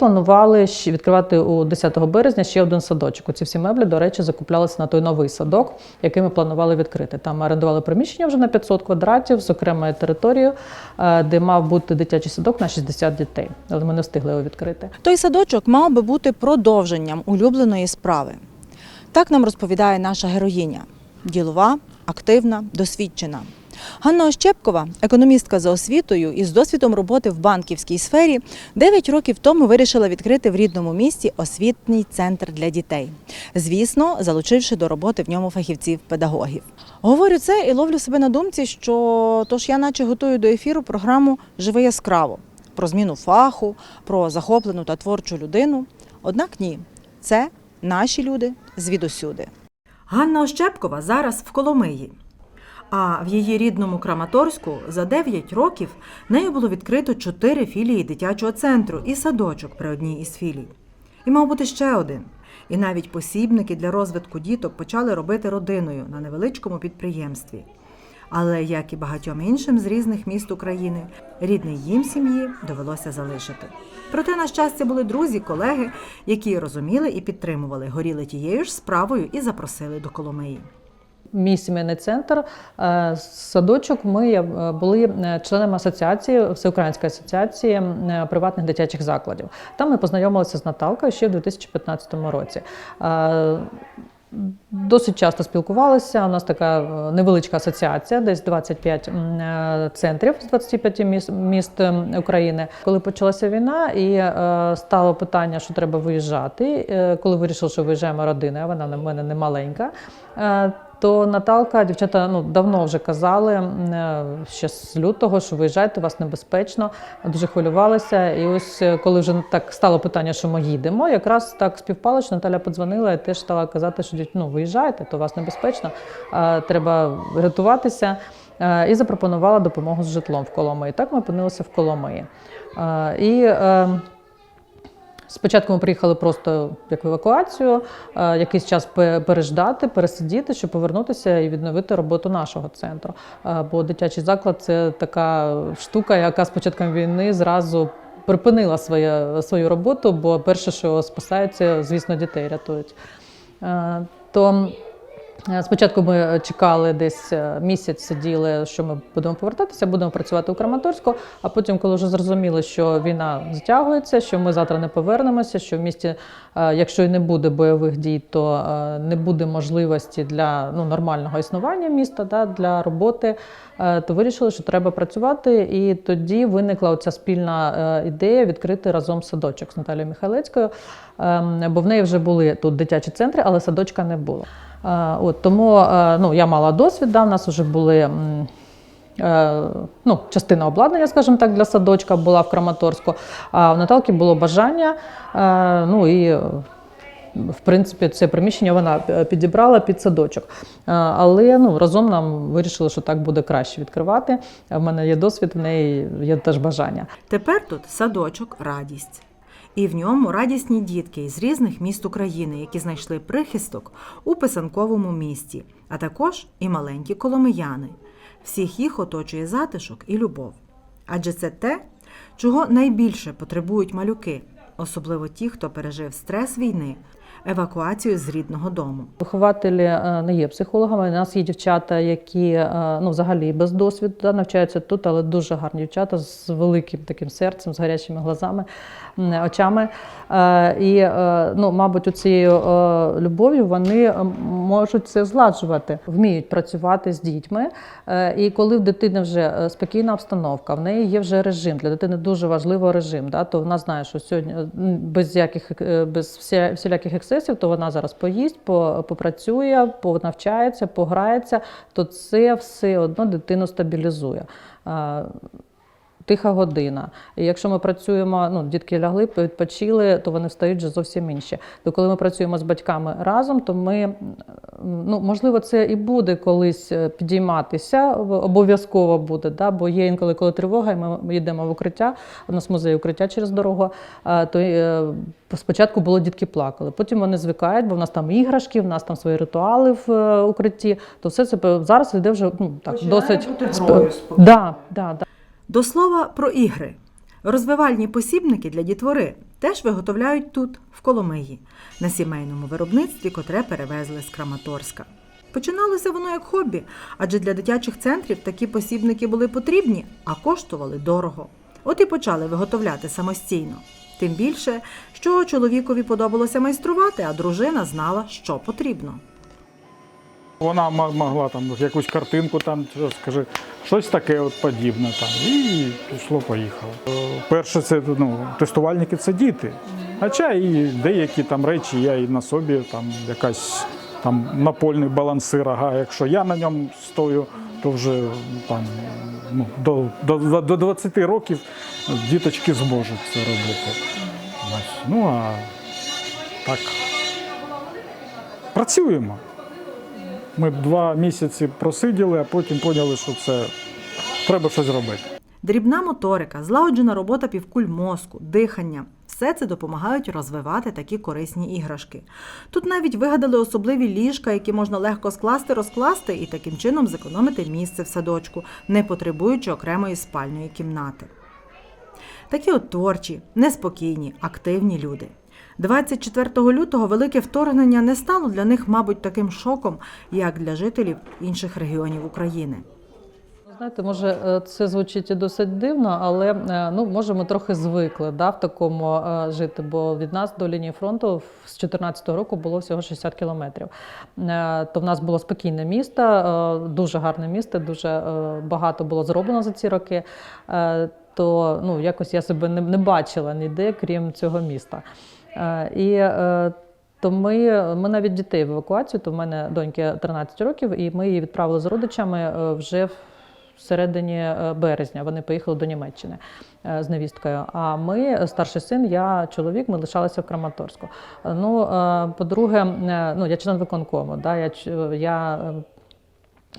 планували відкривати у 10 березня ще один садочок. Ці всі меблі, до речі, закуплялися на той новий садок, який ми планували відкрити. Там орендували приміщення вже на 500 квадратів з окремою територією, е, де мав бути дитячий садок на 60 дітей. Але ми не встигли його відкрити. Той садочок мав би бути продовженням улюбленої справи. Так нам розповідає наша героїня ділова, активна, досвідчена. Ганна Ощепкова, економістка за освітою і з досвідом роботи в банківській сфері, 9 років тому вирішила відкрити в рідному місті освітній центр для дітей. Звісно, залучивши до роботи в ньому фахівців-педагогів. Говорю це і ловлю себе на думці, що тож я наче готую до ефіру програму Живи яскраво про зміну фаху, про захоплену та творчу людину. Однак ні, це наші люди звідусюди. Ганна Ощепкова зараз в Коломиї. А в її рідному Краматорську за 9 років нею було відкрито 4 філії дитячого центру і садочок при одній із філій. І мав бути ще один. І навіть посібники для розвитку діток почали робити родиною на невеличкому підприємстві. Але, як і багатьом іншим з різних міст України, рідний їм сім'ї довелося залишити. Проте, на щастя, були друзі, колеги, які розуміли і підтримували, горіли тією ж справою і запросили до Коломиї. Мій сімейний центр, е, садочок. Ми е, були е, членами асоціації Всеукраїнської асоціації приватних дитячих закладів. Там ми познайомилися з Наталкою ще в 2015 році. Досить часто спілкувалися. У нас така невеличка асоціація, десь 25 е, центрів з 25 міст, України. Коли почалася війна, і стало питання, що треба виїжджати. Коли вирішили, що виїжджаємо родиною, а вона на мене не маленька. То Наталка, дівчата ну давно вже казали е, ще з лютого, що виїжджайте, у вас небезпечно. Дуже хвилювалися. І ось е, коли вже так стало питання, що ми їдемо, якраз так співпало, що Наталя подзвонила і теж стала казати, що ну, виїжджайте, то у вас небезпечно, треба рятуватися. Е, І запропонувала допомогу з житлом в Коломиї. Так ми опинилися в Коломиї. І Спочатку ми приїхали просто як в евакуацію, е, якийсь час переждати, пересидіти, щоб повернутися і відновити роботу нашого центру. Е, Бо дитячий заклад це така штука, яка з початком війни зразу припинила своє, свою роботу, бо перше, що спасається, звісно, дітей рятують. Е, То Спочатку ми чекали десь е, місяць, сиділи, що ми будемо повертатися, будемо працювати у Краматорську. А потім, коли вже зрозуміли, що війна затягується, що ми завтра не повернемося, що в місті, е, якщо і не буде бойових дій, то е, не буде можливості для ну, нормального існування міста, да, для роботи, е, то вирішили, що треба працювати. І тоді виникла оця спільна е, ідея відкрити разом садочок з Наталією Михайлецькою, Ем, бо в неї вже були тут дитячі центри, але садочка не було. Е, От, тому е, ну, я мала досвід, да, в нас вже були. е, Ну, частина обладнання, скажімо так, для садочка була в Краматорську, а в Наталки було бажання. е, Ну і е, в принципі це приміщення вона е, підібрала під садочок. Е, Але ну, разом нам вирішили, що так буде краще відкривати. В мене є досвід, в неї є теж бажання. Тепер тут садочок радість. І в ньому радісні дітки із різних міст України, які знайшли прихисток у писанковому місті, а також і маленькі коломияни. Всіх їх оточує затишок і любов. Адже це те, чого найбільше потребують малюки, особливо ті, хто пережив стрес війни, евакуацію з рідного дому. Вихователі е, не є психологами. У нас є дівчата, які е, ну, взагалі без досвіду навчаються тут, але дуже гарні дівчата з великим таким серцем, з гарячими глазами, очами. Е, І, ну, мабуть, у цією любов'ю вони можуть це зладжувати, вміють працювати з дітьми. І коли в дитини вже спокійна обстановка, в неї є вже режим. Для дитини дуже важливо режим. Да? То вона знає, що сьогодні без яких без всіляких ексцесів, то вона зараз поїсть, попрацює, понавчається, пограється, то це все одно дитину стабілізує. Тиха година. І якщо ми працюємо, ну дітки лягли, відпочили, то вони встають вже зовсім інші. То коли ми працюємо з батьками разом, то ми ну можливо це і буде колись е, підійматися, обов'язково буде. Да? Бо є інколи, коли тривога, і ми йдемо в укриття. У нас музей укриття через дорогу. То е, спочатку було дітки плакали, потім вони звикають, бо в нас там іграшки, в нас там свої ритуали в е, укритті. То все це зараз йде вже ну так досить сп- да, да, да. До слова про ігри. Розвивальні посібники для дітвори теж виготовляють тут, в Коломиї, на сімейному виробництві, котре перевезли з Краматорська. Починалося воно як хобі, адже для дитячих центрів такі посібники були потрібні, а коштували дорого. От і почали виготовляти самостійно. Тим більше, що чоловікові подобалося майструвати, а дружина знала, що потрібно. Вона могла там якусь картинку, там скажи, щось таке от подібне там. І пішло, поїхало. Перше, це ну, тестувальники це діти. Хоча і деякі там речі я і на собі, там якась там напольний балансир, ага, якщо я на ньому стою, то вже там ну, до, до, до 20 років діточки зможуть це робити. Ну а так. Працюємо. Ми два місяці просиділи, а потім поняли, що це треба щось робити. Дрібна моторика, злагоджена робота півкуль мозку, дихання все це допомагають розвивати такі корисні іграшки. Тут навіть вигадали особливі ліжка, які можна легко скласти, розкласти і таким чином зекономити місце в садочку, не потребуючи окремої спальної кімнати. Такі от творчі, неспокійні, активні люди. 24 лютого велике вторгнення не стало для них, мабуть, таким шоком, як для жителів інших регіонів України. Знаєте, може, е, це звучить досить дивно, але е, ну, може, ми трохи звикли да, в такому е, жити, бо від нас до лінії фронту з 2014 року було всього 60 кілометрів. То в нас було спокійне місто, дуже гарне місто, дуже багато було зроблено за ці роки. То ну, якось я себе не бачила ніде, крім цього міста. Е, І е, то ми, ми навіть дітей в евакуацію, то в мене доньки 13 років, і ми її відправили з родичами е, вже в середині березня. Вони поїхали до Німеччини з невісткою. А ми, старший син, я чоловік, ми лишалися в Краматорську. Ну, по-друге, ну, я член виконкому, да, я, я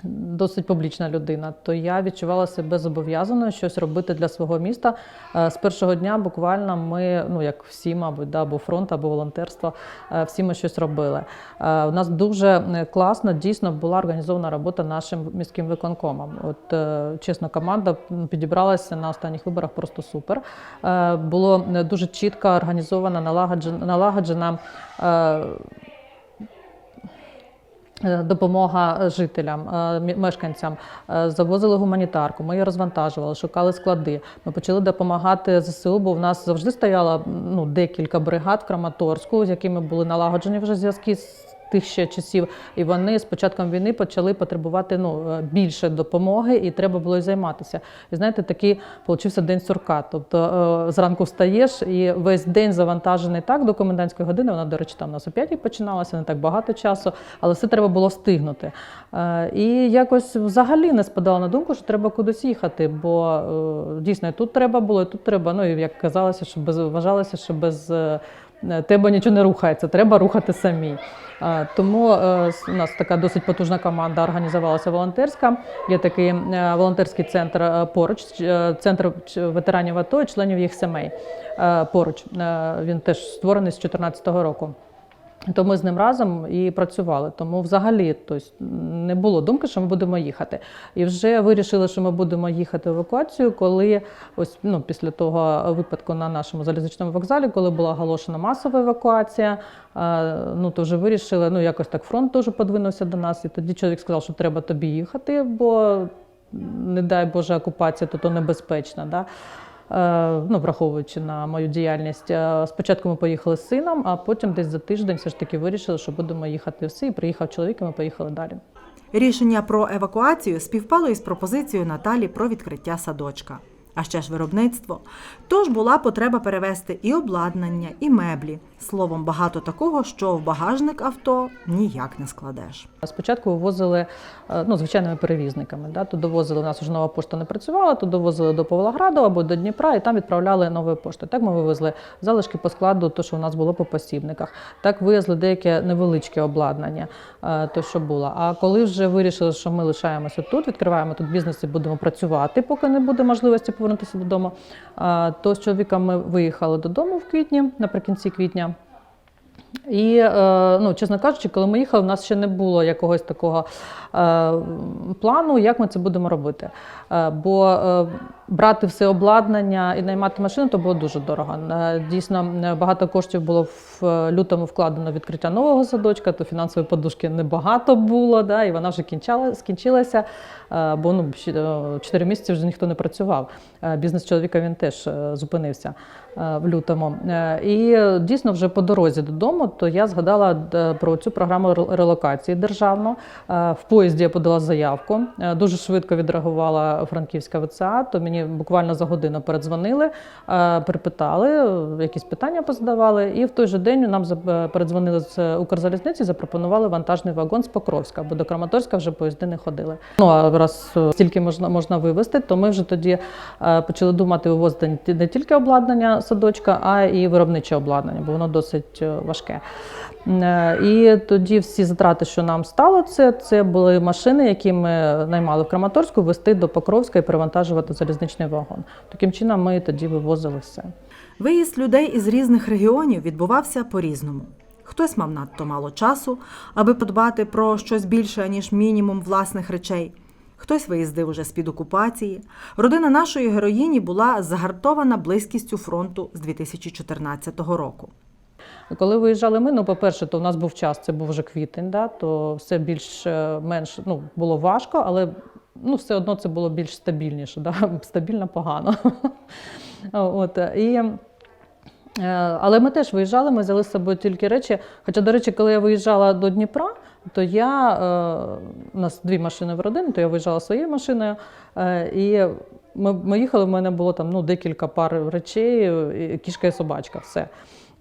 досить публічна людина, то я відчувала себе зобов'язаною щось робити для свого міста. Е, З першого дня буквально ми, ну як всі, мабуть, да, або фронт, або волонтерство, е, всі ми щось робили. Е, У нас дуже класно дійсно була організована робота нашим міським виконкомом. От чесно, команда підібралася на останніх виборах просто супер. Було дуже чітко організована, налагоджена, налагоджена. Е, Е, Допомога жителям, е, мешканцям Е, завозили гуманітарку. Ми її розвантажували, шукали склади. Ми почали допомагати ЗСУ, бо в нас завжди стояло ну, декілька бригад в Краматорську, з якими були налагоджені вже зв'язки з тих ще часів. І вони з початком війни почали потребувати ну, е, більше допомоги, і треба було й займатися. І знаєте, такий получився день сурка. Тобто е, зранку встаєш і весь день завантажений так до комендантської години. Вона, до речі, там у нас о п'ятій починалася, не так багато часу, але все треба було встигнути. Е, І якось взагалі не спадало на думку, що треба кудись їхати, бо дійсно тут треба було, і тут треба. Ну і як казалося, що без вважалося, що без тебе нічого не рухається, треба рухати самі. Е, Тому е, у нас така досить потужна команда організувалася волонтерська. Є такий е, волонтерський центр е, поруч, е, центр ветеранів АТО і членів їх сімей е, поруч. Е, Він теж створений з 2014 року. То ми з ним разом і працювали. Тому взагалі тобто, не було думки, що ми будемо їхати. І вже вирішили, що ми будемо їхати в евакуацію, коли ось ну, після того випадку на нашому залізничному вокзалі, коли була оголошена масова евакуація, е, ну то вже вирішили, ну якось так фронт дуже подвинувся до нас. І тоді чоловік сказав, що треба тобі їхати, бо не дай Боже окупація, то то небезпечно. Да? Е, ну, враховуючи на мою діяльність. Е, Спочатку ми поїхали з сином, а потім десь за тиждень все ж таки вирішили, що будемо їхати всі. І приїхав чоловік, і ми поїхали далі. Рішення про евакуацію співпало із пропозицією Наталі про відкриття садочка. А ще ж виробництво. Тож була потреба перевезти і обладнання, і меблі. Словом, багато такого, що в багажник авто ніяк не складеш. Спочатку вивозили ну, звичайними перевізниками. Да? То довозили, у нас вже нова пошта не працювала, то довозили до Павлограду або до Дніпра, і там відправляли новою поштою. Так ми вивезли залишки по складу, то, що у нас було по посібниках. Так вивезли деяке невеличке обладнання, е, то, що було. А коли вже вирішили, що ми лишаємося тут, відкриваємо тут бізнес і будемо працювати, поки не буде можливості повернутися додому, е, то з чоловіком ми виїхали додому в квітні, наприкінці квітня. І, е, ну, чесно кажучи, коли ми їхали, у нас ще не було якогось такого е, плану, як ми це будемо робити. Е, бо брати все обладнання і наймати машину то було дуже дорого. Дійсно, багато коштів було в лютому вкладено в відкриття нового садочка, то фінансової подушки небагато було, да, і вона вже скінчилася. Бо ну, 4 місяці вже ніхто не працював. Бізнес чоловіка він теж зупинився в лютому. І дійсно вже по дорозі додому, то я згадала е, про цю програму релокації державну. Е, В поїзді я подала заявку. Е, Дуже швидко відреагувала Франківська ВЦА, то мені буквально за годину передзвонили, перепитали, е, якісь питання позадавали. І в той же день нам передзвонили з Укрзалізниці, запропонували вантажний вагон з Покровська, бо до Краматорська вже поїзди не ходили. Ну а раз стільки можна можна вивезти, то ми вже тоді почали думати вивозити не тільки обладнання садочка, а і виробниче обладнання, бо воно досить е, важке. Е, І тоді всі затрати, що нам стало, це, це були машини, які ми наймали в Краматорську, вести до Покровська і перевантажувати залізничний вагон. Таким чином ми тоді вивозили все. Виїзд людей із різних регіонів відбувався по-різному. Хтось мав надто мало часу, аби подбати про щось більше, ніж мінімум власних речей. Хтось виїздив уже з-під окупації. Родина нашої героїні була загартована близькістю фронту з 2014 року. Коли виїжджали ми, ну, по-перше, то в нас був час, це був вже квітень, да, то все більш-менш ну, було важко, але ну, все одно це було більш стабільніше, да? стабільно погано. От, і, е, але ми теж виїжджали, ми взяли з собою тільки речі. Хоча, до речі, коли я виїжджала до Дніпра, то я, е, у нас дві машини в родині, то я виїжджала своєю машиною. е, І ми, ми їхали, в мене було там ну, декілька пар речей, кішка і собачка, все.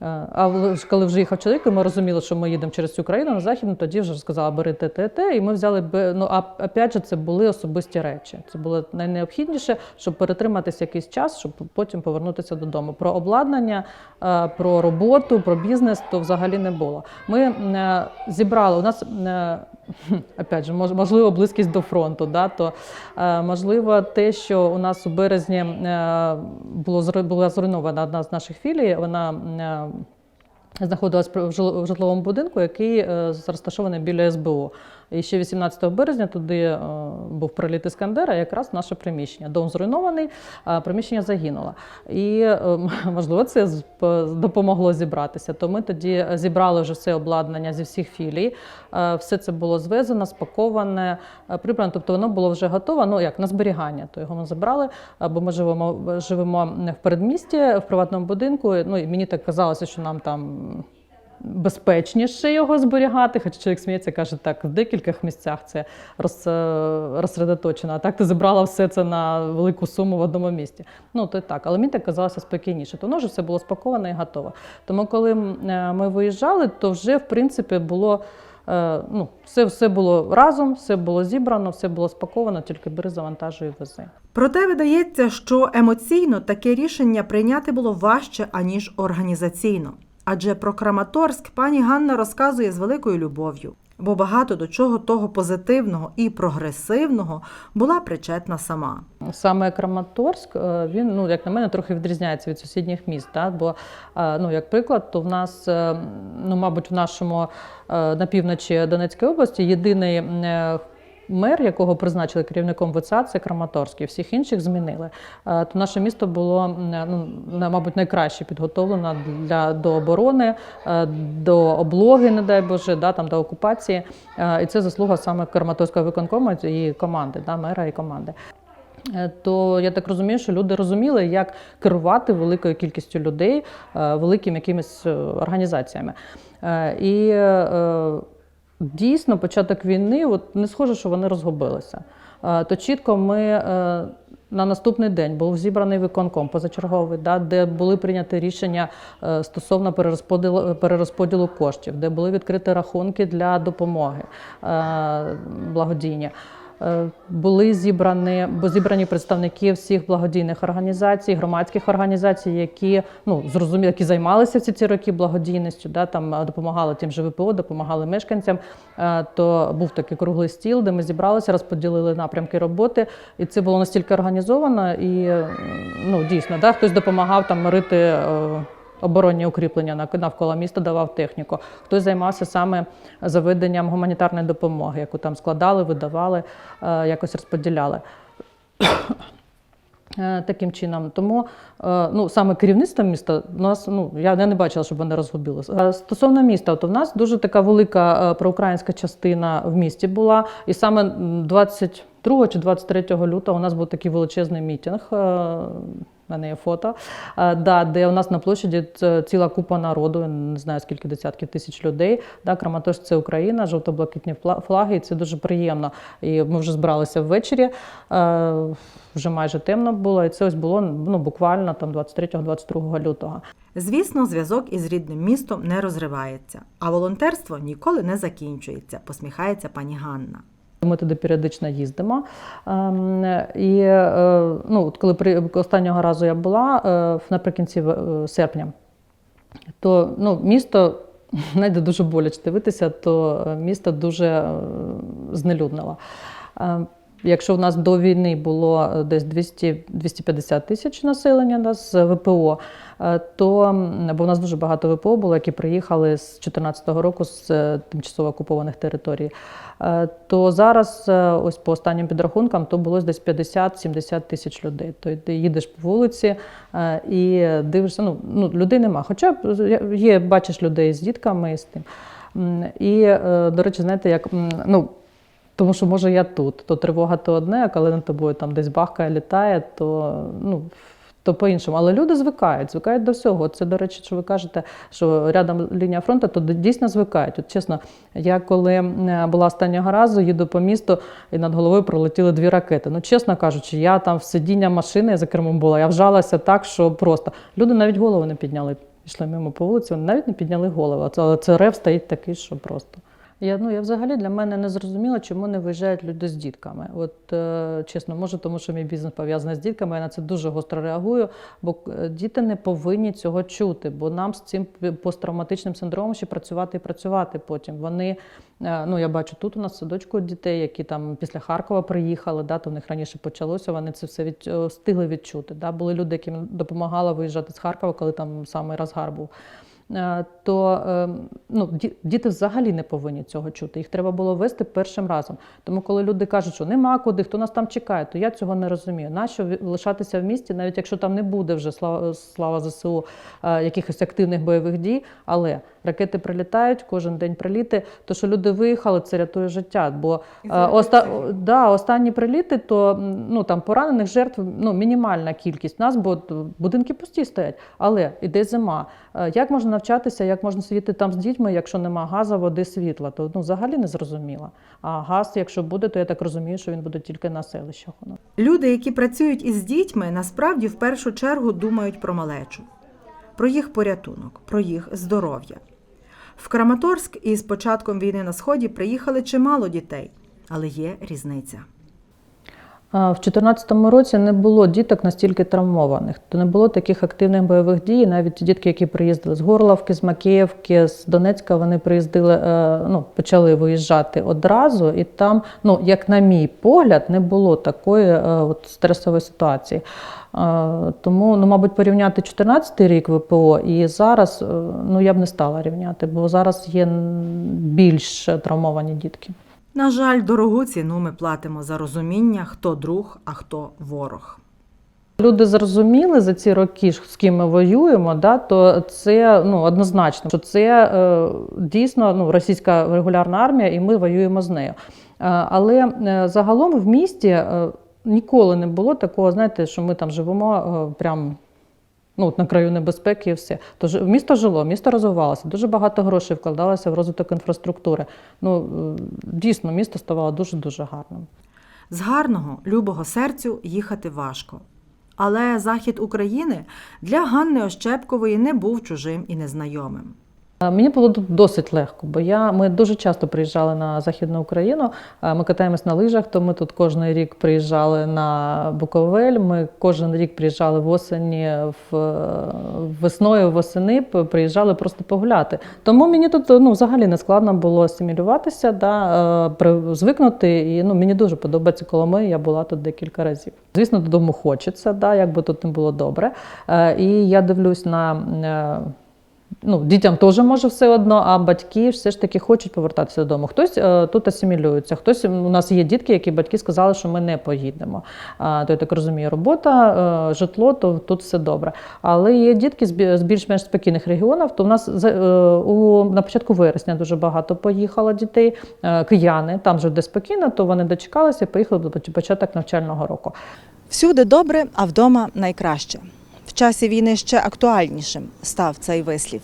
Е, А коли вже їхав чоловік, ми розуміли, що ми їдемо через цю країну на західну, тоді вже сказала, бери те, те, те. І ми взяли ну, а опять же, це були особисті речі. Це було найнеобхідніше, щоб перетриматися якийсь час, щоб потім повернутися додому. Про обладнання, е, про роботу, про бізнес то взагалі не було. Ми е, зібрали у нас. Опять же, можливо, близькість до фронту, да, то можливо те, що у нас у березні було була зруйнована одна з наших філій, вона знаходилась в житловому будинку, який е, розташований біля СБУ. І ще 18 березня туди е, був приліт Іскандера, якраз наше приміщення. Дом зруйнований, а приміщення загинуло. І е, можливо, це допомогло зібратися. То ми тоді зібрали вже все обладнання зі всіх філій. Е, Все це було звезено, спаковане, е, прибрано. Тобто воно було вже готове, ну як на зберігання. То його ми забрали, бо ми живемо, живемо в передмісті, в приватному будинку. Ну і мені так казалося, що нам там безпечніше його зберігати. Хоча чоловік сміється, каже, так, в декількох місцях це роз, е. А так ти зібрала все це на велику суму в одному місці. Ну, то й так, але мені так казалося спокійніше. То воно вже все було спаковано і готово. Тому, коли е, ми виїжджали, то вже в принципі було. е, Ну, все, все було разом, все було зібрано, все було спаковано, тільки бери завантажуй і вези. Проте видається, що емоційно таке рішення прийняти було важче, аніж організаційно. Адже про Краматорськ пані Ганна розказує з великою любов'ю, бо багато до чого того позитивного і прогресивного була причетна сама. Саме Краматорськ, е, він, ну, як на мене, трохи відрізняється від сусідніх міст. Так? Бо, е, ну, як приклад, то в нас, е, ну, мабуть, в нашому на півночі Донецької області єдиний мер, якого призначили керівником ВЦА, це Краматорський. Всіх інших змінили. Е, То наше місто було, ну, мабуть, найкраще підготовлено для, до оборони, е, до облоги, не дай Боже, да, там, до окупації. Е, І це заслуга саме Краматорського виконкому і команди, да, мера і команди. То я так розумію, що люди розуміли, як керувати великою кількістю людей, великими якимись організаціями. І дійсно початок війни, от не схоже, що вони розгубилися. Е, То чітко ми е, на наступний день був зібраний виконком позачерговий, да, де були прийняті рішення е, стосовно перерозподілу, перерозподілу коштів, де були відкриті рахунки для допомоги благодійні. Е, Були зібрані, бо зібрані представники всіх благодійних організацій, громадських організацій, які ну зрозуміло, які займалися всі ці роки благодійністю, да, там е, допомагали тим же ВПО, допомагали мешканцям. Е, То був такий круглий стіл, де ми зібралися, розподілили напрямки роботи, і це було настільки організовано, і ну дійсно, да, хтось допомагав там мирити. Оборонні укріплення навколо міста, давав техніку. Хтось займався саме заведенням гуманітарної допомоги, яку там складали, видавали, е, якось розподіляли. Е, Таким чином, тому е, ну саме керівництво міста у нас ну я не бачила, щоб вони розгубилися. Стосовно міста, то в нас дуже така велика проукраїнська частина в місті була, і саме 22 чи 23 лютого у нас був такий величезний мітинг. Е, в мене є фото, е, да, де у нас на площаді ц- ціла купа народу, не знаю скільки десятків тисяч людей. Да, Краматорськ це Україна, жовто-блакитні фла- флаги, і це дуже приємно. І ми вже збиралися ввечері, е, вже майже темно було, і це ось було ну, буквально там 23-22 лютого. Звісно, зв'язок із рідним містом не розривається, а волонтерство ніколи не закінчується, посміхається пані Ганна. Ми туди періодично їздимо. Ем, І е, ну, от коли при останнього разу я була е, наприкінці е, серпня, то ну, місто знаєте, дуже боляче дивитися, то місто дуже знелюднило. Е, Якщо в нас до війни було десь 200, 250 тисяч населення да, з ВПО, то бо в нас дуже багато ВПО було, які приїхали з 2014 року з е, тимчасово окупованих територій, е, то зараз, е, ось по останнім підрахункам, то було десь 50-70 тисяч людей. То ти їдеш по вулиці е, і дивишся, ну, ну людей нема. Хоча є, бачиш людей з дітками і з тим. І, е, до речі, знаєте, як ну. Тому що може я тут, то тривога то одне, а коли над тобою там десь бахкає, літає, то ну. То по-іншому, але люди звикають, звикають до всього. Це, до речі, що ви кажете, що рядом лінія фронту, то дійсно звикають. От чесно, я коли була останнього разу, їду по місту і над головою пролетіли дві ракети. Ну, чесно кажучи, я там в сидіння машини за кермом була, я вжалася так, що просто люди навіть голову не підняли. Пішли мимо по вулиці, вони навіть не підняли голову. Але це рев стоїть такий, що просто. Я, ну, я взагалі для мене не зрозуміла, чому не виїжджають люди з дітками. От е, чесно, може, тому що мій бізнес пов'язаний з дітками, я на це дуже гостро реагую, бо е, діти не повинні цього чути, бо нам з цим посттравматичним синдромом ще працювати і працювати потім. Вони, е, ну я бачу, тут у нас садочку дітей, які там після Харкова приїхали, да, то в них раніше почалося, вони це все від, е, встигли відчути. Да. Були люди, яким допомагала виїжджати з Харкова, коли там самий розгар був. Е, то е, ну, ді- діти взагалі не повинні цього чути. Їх треба було вести першим разом. Тому, коли люди кажуть, що нема куди, хто нас там чекає, то я цього не розумію. Нащо лишатися в місті, навіть якщо там не буде вже слава, слава ЗСУ е, якихось активних бойових дій, але ракети прилітають, кожен день приліти. То що люди виїхали, це рятує життя. Бо е, оста, да, останні приліти, то ну там поранених жертв ну мінімальна кількість. У нас бо будинки пусті стоять, але іде зима. Е, Як можна навчатися, як можна сидіти там з дітьми, якщо нема газу, води, світла? То ну взагалі не зрозуміло. А газ, якщо буде, то я так розумію, що він буде тільки на селищах. Люди, які працюють із дітьми, насправді в першу чергу думають про малечу, про їх порятунок, про їх здоров'я. В Краматорськ із початком війни на сході приїхали чимало дітей, але є різниця. В 2014 році не було діток настільки травмованих, то не було таких активних бойових дій. Навіть дітки, які приїздили з Горловки, з Макіївки, з Донецька, вони приїздили, е, ну, почали виїжджати одразу, і там, ну, як на мій погляд, не було такої е, от, стресової ситуації. Е, Тому, ну, мабуть, порівняти 14 рік ВПО і зараз, ну, я б не стала рівняти, бо зараз є більш травмовані дітки. На жаль, дорогу ціну ми платимо за розуміння, хто друг, а хто ворог. Люди зрозуміли за ці роки, з ким ми воюємо, да, то це ну, однозначно, що це е, дійсно ну, російська регулярна армія, і ми воюємо з нею. Е, але е, загалом в місті е, ніколи не було такого, знаєте, що ми там живемо е, прям. Ну, от на краю небезпеки і все. Тож місто жило, місто розвивалося, дуже багато грошей вкладалося в розвиток інфраструктури. Ну, е, дійсно, місто ставало дуже-дуже гарним. З гарного, любого серцю їхати важко. Але захід України для Ганни Ощепкової не був чужим і незнайомим. Е, Мені було тут досить легко, бо я, ми дуже часто приїжджали на Західну Україну. Е, Ми катаємось на лижах, то ми тут кожен рік приїжджали на Буковель. Ми кожен рік приїжджали в осені, в, весною, восени приїжджали просто погуляти. Тому мені тут ну, взагалі не складно було асимілюватися, да, е, звикнути. І ну, мені дуже подобається Коломия, я була тут декілька разів. Звісно, додому хочеться, да, як би тут не було добре. Е, І я дивлюсь на. Ну, дітям теж може все одно, а батьки все ж таки хочуть повертатися додому. Хтось е, тут асимілюється, хтось у нас є дітки, які батьки сказали, що ми не поїдемо. А, то я так розумію, робота, е, житло, то тут все добре. Але є дітки з більш-менш спокійних регіонів. То в нас е, у на початку вересня дуже багато поїхало дітей. Е, Кияни там же де спокійно, то вони дочекалися і поїхали до початок навчального року. Всюди добре, а вдома найкраще. В часі війни ще актуальнішим став цей вислів.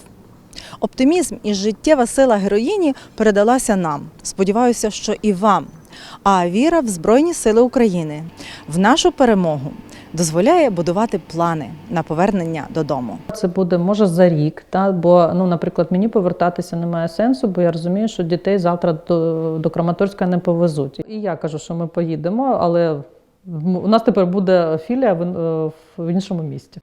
Оптимізм і життєва сила героїні передалася нам. Сподіваюся, що і вам. А віра в Збройні Сили України, в нашу перемогу дозволяє будувати плани на повернення додому. Це буде може за рік, та бо ну, наприклад, мені повертатися немає сенсу, бо я розумію, що дітей завтра до, до Краматорська не повезуть. І я кажу, що ми поїдемо, але у нас тепер буде філія в, е, іншому місті.